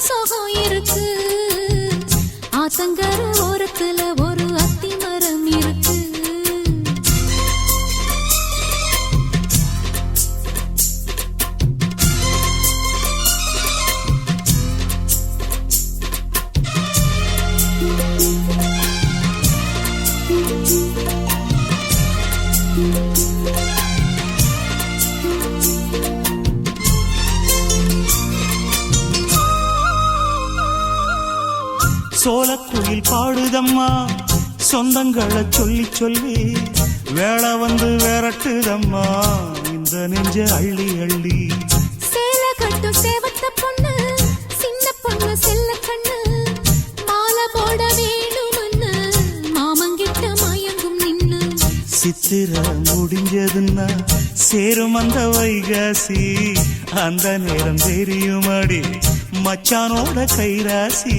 சோகம் இருக்கு ஆத்தங்கர ஓரத்துல ஒரு அத்தி மரம் இருக்கு. சோலக்குயில் பாடுதம்மா. சொந்தங்களை சொல்லி சொல்லி வேலை வந்து விரட்டுதம்மா இந்த நெஞ்ச அள்ளி அள்ளி. சேல கட்டும் சேவத்த பொண்ணு சின்ன பொண்ணு செல்ல கண்ணு. மாலை போட வேணும்னு மாமங்கிட்ட மயங்கும் நின்னு சித்திர முடிஞ்சதுன்னா சேரும் அந்த வைகாசி. அந்த நேரம் தெரியுமாடி மச்சானோட கைராசி.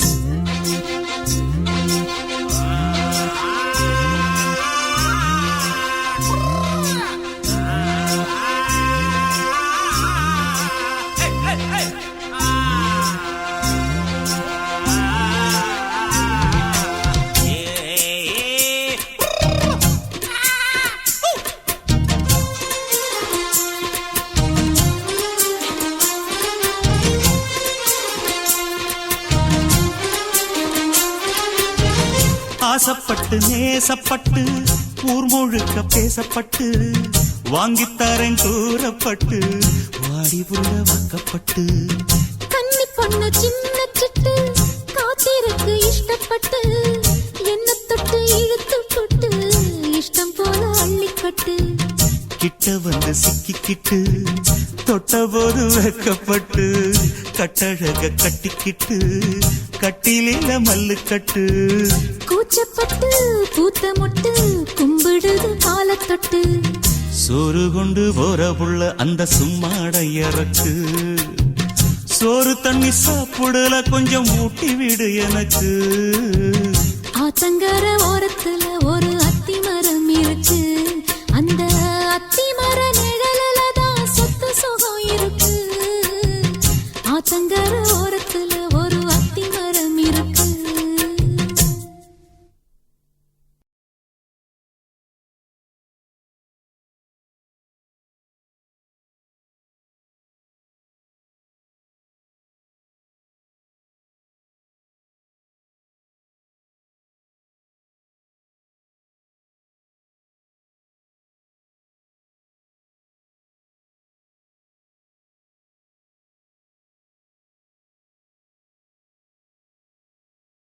ஆசைப்பட்டு நேசப்பட்டு ஊர் முழுக்க பேசப்பட்டு வாங்கித்தரேன் கூறப்பட்டு வாடி புள்ள வாக்கப்பட்டு. கன்னி பொண்ணு சின்ன சிட்டு காத்திருக்கு இஷ்டப்பட்டு என்ன தொட்டு இழுத்து போட்டு இஷ்டம் போல அள்ளிக்கட்டு. கிட்ட வந்து சிக்கிக்கிட்டு தொட்ட போது வெக்கப்பட்டு கட்டழக கட்டிக்கிட்டு கட்டிலில மல்லு கட்டு. கூச்சப்பட்டு பூத்த முட்டு கும்பிடுது காலத்தொட்டு சோறு கொண்டு போற புள்ள அந்த சும்மாடையறக்கு சோறு தண்ணி சாப்பிடல கொஞ்சம் ஊட்டி விடு எனக்கு. ஆத்தங்கர ஓரத்துல ஒரு